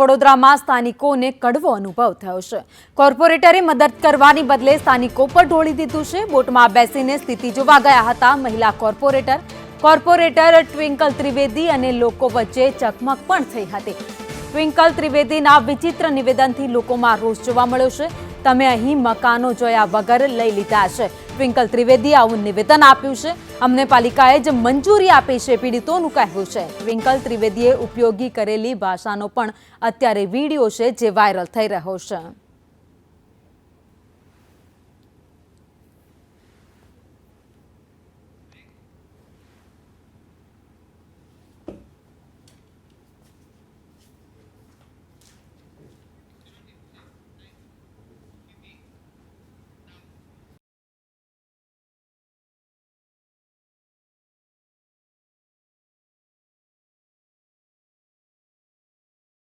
વડોદરામાં સ્થાનિકોને કડવો અનુભવ થયો છે. કોર્પોરેટરે મદદ કરવાની બદલે સ્થાનિકો પર ઢોળી દીધું છે. બોટમાં બેસીને સ્થિતિ જોવા ગયા હતા. મહિલા કોર્પોરેટર કોર્પોરેટર ટ્વિંકલ ત્રિવેદી અને લોકો વચ્ચે ચકમક પણ થઈ હતી. ટ્વિંકલ ત્રિવેદીના વિચિત્ર નિવેદનથી લોકોમાં રોષ જોવા મળ્યો છે. તમે અહીં મકાનો જોયા વગર લઈ લીધા છે. ટ્વિંકલ ત્રિવેદીએ આવું નિવેદન આપ્યું છે. અમને પાલિકાએ જ મંજૂરી આપી છે પીડિતોનું કહેવું છે. ટ્વિંકલ ત્રિવેદીએ ઉપયોગી કરેલી ભાષાનો પણ અત્યારે વીડિયો છે જે વાયરલ થઈ રહ્યો છે.